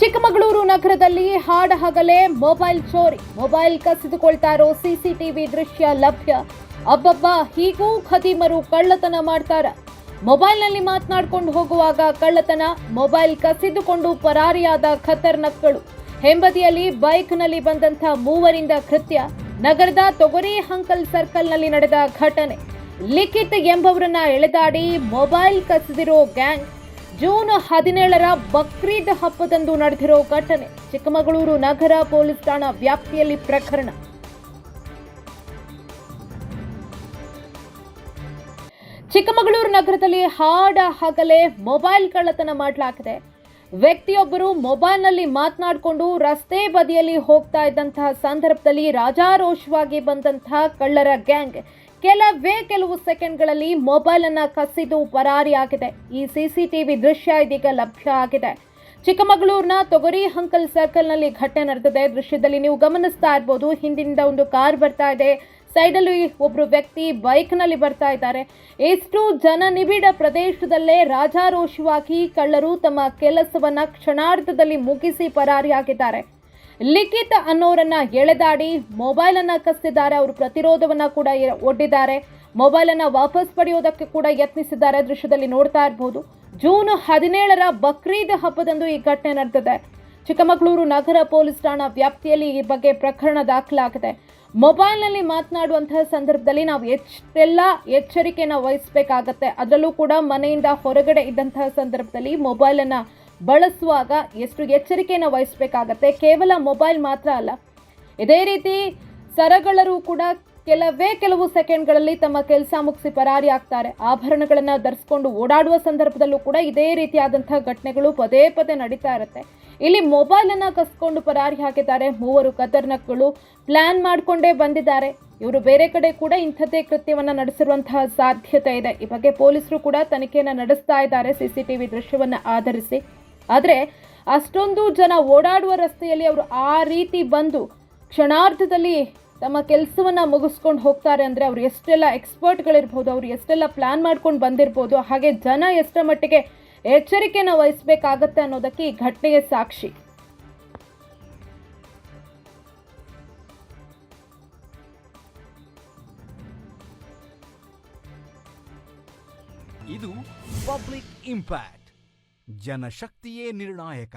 ಚಿಕ್ಕಮಗಳೂರು ನಗರದಲ್ಲಿ ಹಾಡ ಹಗಲೇ ಮೊಬೈಲ್ ಚೋರಿ. ಮೊಬೈಲ್ ಕಸಿದುಕೊಳ್ತಾ ಇರೋ ಸಿಸಿಟಿವಿ ದೃಶ್ಯ ಲಭ್ಯ. ಅಬ್ಬಬ್ಬ, ಹೀಗೂ ಖದೀಮರು ಕಳ್ಳತನ ಮಾಡ್ತಾರ. ಮೊಬೈಲ್ನಲ್ಲಿ ಮಾತನಾಡ್ಕೊಂಡು ಹೋಗುವಾಗ ಕಳ್ಳತನ, ಮೊಬೈಲ್ ಕಸಿದುಕೊಂಡು ಪರಾರಿಯಾದ ಖತರ್ನಕ್ಗಳು ಹೆಂಬದಿಯಲ್ಲಿ ಬೈಕ್ನಲ್ಲಿ ಬಂದಂಥ ಮೂವರಿಂದ ಕೃತ್ಯ. ನಗರದ ತೊಗರಿ ಹಂಕಲ್ ಸರ್ಕಲ್ನಲ್ಲಿ ನಡೆದ ಘಟನೆ. ಲಿಖಿತ್ ಎಂಬವರನ್ನ ಎಳೆದಾಡಿ ಮೊಬೈಲ್ ಕಸಿದಿರೋ ಗ್ಯಾಂಗ್. ಜೂನ್ ಹದಿನೇಳರ ಬಕ್ರೀದ್ ಹಬ್ಬದಂದು ನಡೆದಿರೋ ಘಟನೆ ಚಿಕ್ಕಮಗಳೂರು ನಗರ ಪೊಲೀಸ್ ಠಾಣಾ ವ್ಯಾಪ್ತಿಯಲ್ಲಿ ಪ್ರಕರಣ. ಚಿಕ್ಕಮಗಳೂರು ನಗರದಲ್ಲಿ ಹಾಡ ಹಗಲೇ, ಮೊಬೈಲ್ ಕಳ್ಳತನ ಮಾಡಲಾಗಿದೆ. ವ್ಯಕ್ತಿಯೊಬ್ಬರು ಮೊಬೈಲ್ನಲ್ಲಿ ಮಾತನಾಡಿಕೊಂಡು ರಸ್ತೆ ಬದಿಯಲ್ಲಿ ಹೋಗ್ತಾ ಇದ್ದಂತಹ ಸಂದರ್ಭದಲ್ಲಿ ರಾಜಾರೋಷವಾಗಿ ಬಂದಂತಹ ಕಳ್ಳರ ಗ್ಯಾಂಗ್ ಕೆಲವೇ ಕೆಲವು ಸೆಕೆಂಡ್ಗಳಲ್ಲಿ ಮೊಬೈಲ್ ಅನ್ನ ಕಸಿದು ಪರಾರಿಯಾಗಿದೆ ಈ ಸಿಸಿಟಿವಿ ದೃಶ್ಯ ಇದೀಗ ಲಭ್ಯ ಆಗಿದೆ. ಚಿಕ್ಕಮಗಳೂರಿನ ತೊಗರಿ ಹಂಕಲ್ ಸರ್ಕಲ್ನಲ್ಲಿ ಘಟನೆ ನಡೆದಿದೆ. ದೃಶ್ಯದಲ್ಲಿ ನೀವು ಗಮನಿಸ್ತಾ ಇರ್ಬೋದು, ಹಿಂದಿನಿಂದ ಒಂದು ಕಾರ್ ಬರ್ತಾ ಇದೆ. ಸೈಡಲ್ಲಿ ಒಬ್ರು ವ್ಯಕ್ತಿ ಬೈಕ್ನಲ್ಲಿ ಬರ್ತಾ ಇದ್ದಾರೆ. ಎಷ್ಟು ಜನನಿಬಿಡ ಪ್ರದೇಶದಲ್ಲೇ ರಾಜಾರೋಷವಾಗಿ ಕಳ್ಳರು ತಮ್ಮ ಕೆಲಸವನ್ನ ಕ್ಷಣಾರ್ಧದಲ್ಲಿ ಮುಗಿಸಿ ಪರಾರಿಯಾಗಿದ್ದಾರೆ. ಲಿಖಿತ್ ಅನ್ನೋರನ್ನ ಎಳೆದಾಡಿ ಮೊಬೈಲ್ ಕಸ್ತಿದ್ದಾರೆ. ಅವರು ಪ್ರತಿರೋಧವನ್ನ ಕೂಡ ಒಡ್ಡಿದ್ದಾರೆ. ಮೊಬೈಲ್ ಅನ್ನ ವಾಪಸ್ ಪಡೆಯೋದಕ್ಕೆ ಕೂಡ ಯತ್ನಿಸಿದ್ದಾರೆ. ದೃಶ್ಯದಲ್ಲಿ ನೋಡ್ತಾ ಇರಬಹುದು ಜೂನ್ ಹದಿನೇಳರ ಬಕ್ರೀದ್ ಹಬ್ಬದಂದು ಈ ಘಟನೆ ನಡೆದಿದೆ. ಚಿಕ್ಕಮಗಳೂರು ನಗರ ಪೊಲೀಸ್ ಠಾಣಾ ವ್ಯಾಪ್ತಿಯಲ್ಲಿ ಈ ಬಗ್ಗೆ ಪ್ರಕರಣ ದಾಖಲಾಗಿದೆ. ಮೊಬೈಲ್ನಲ್ಲಿ ಮಾತನಾಡುವಂತಹ ಸಂದರ್ಭದಲ್ಲಿ ನಾವು ಎಷ್ಟೆಲ್ಲ ಎಚ್ಚರಿಕೆಯನ್ನು ವಹಿಸಬೇಕಾಗತ್ತೆ. ಅದರಲ್ಲೂ ಕೂಡ ಮನೆಯಿಂದ ಹೊರಗಡೆ ಇದ್ದಂತಹ ಸಂದರ್ಭದಲ್ಲಿ ಮೊಬೈಲನ್ನು ಬಳಸುವಾಗ ಎಷ್ಟು ಎಚ್ಚರಿಕೆಯನ್ನು ವಹಿಸಬೇಕಾಗತ್ತೆ? ಕೇವಲ ಮೊಬೈಲ್ ಮಾತ್ರ ಅಲ್ಲ. ಇದೇ ರೀತಿ ಸರಗಳರು ಕೂಡ ಕೆಲವೇ ಕೆಲವು ಸೆಕೆಂಡ್ಗಳಲ್ಲಿ ತಮ್ಮ ಕೆಲಸ ಮುಗಿಸಿ ಪರಾರಿ ಆಗ್ತಾರೆ. ಆಭರಣಗಳನ್ನು ಧರಿಸ್ಕೊಂಡು ಓಡಾಡುವ ಸಂದರ್ಭದಲ್ಲೂ ಕೂಡ ಇದೇ ರೀತಿಯಾದಂತಹ ಘಟನೆಗಳು ಪದೇ ಪದೇ ನಡೀತಾ ಇರುತ್ತೆ. ಇಲ್ಲಿ ಮೊಬೈಲನ್ನು ಕಸ್ಕೊಂಡು ಪರಾರಿ ಹಾಕಿದ್ದಾರೆ. ಮೂವರು ಕದರ್ನಕ್ಗಳು ಪ್ಲಾನ್ ಮಾಡಿಕೊಂಡೇ ಬಂದಿದ್ದಾರೆ. ಇವರು ಬೇರೆ ಕಡೆ ಕೂಡ ಇಂಥದ್ದೇ ಕೃತ್ಯವನ್ನು ನಡೆಸಿರುವಂತಹ ಸಾಧ್ಯತೆ ಇದೆ. ಈ ಬಗ್ಗೆ ಪೊಲೀಸರು ಕೂಡ ತನಿಖೆಯನ್ನು ನಡೆಸ್ತಾ ಇದ್ದಾರೆ. ಸಿಸಿಟಿವಿ ದೃಶ್ಯವನ್ನು ಆಧರಿಸಿ. ಆದರೆ ಅಷ್ಟೊಂದು ಜನ ಓಡಾಡುವ ರಸ್ತೆಯಲ್ಲಿ ಅವರು ಆ ರೀತಿ ಬಂದು ಕ್ಷಣಾರ್ಧದಲ್ಲಿ ತಮ್ಮ ಕೆಲಸವನ್ನು ಮುಗಿಸ್ಕೊಂಡು ಹೋಗ್ತಾರೆ ಅಂದರೆ ಅವ್ರು ಎಷ್ಟೆಲ್ಲ ಎಕ್ಸ್ಪರ್ಟ್ಗಳಿರ್ಬೋದು, ಅವ್ರು ಎಷ್ಟೆಲ್ಲ ಪ್ಲಾನ್ ಮಾಡ್ಕೊಂಡು ಬಂದಿರ್ಬೋದು, ಹಾಗೆ ಜನ ಎಷ್ಟರ ಮಟ್ಟಿಗೆ ಎಚ್ಚರಿಕೆಯನ್ನು ವಹಿಸಬೇಕಾಗತ್ತೆ ಅನ್ನೋದಕ್ಕೆ ಈ ಘಟನೆಯ ಸಾಕ್ಷಿ. ಇದು ಪಬ್ಲಿಕ್ ಇಂಪ್ಯಾಕ್ಟ್. ಜನಶಕ್ತಿಯೇ ನಿರ್ಣಾಯಕ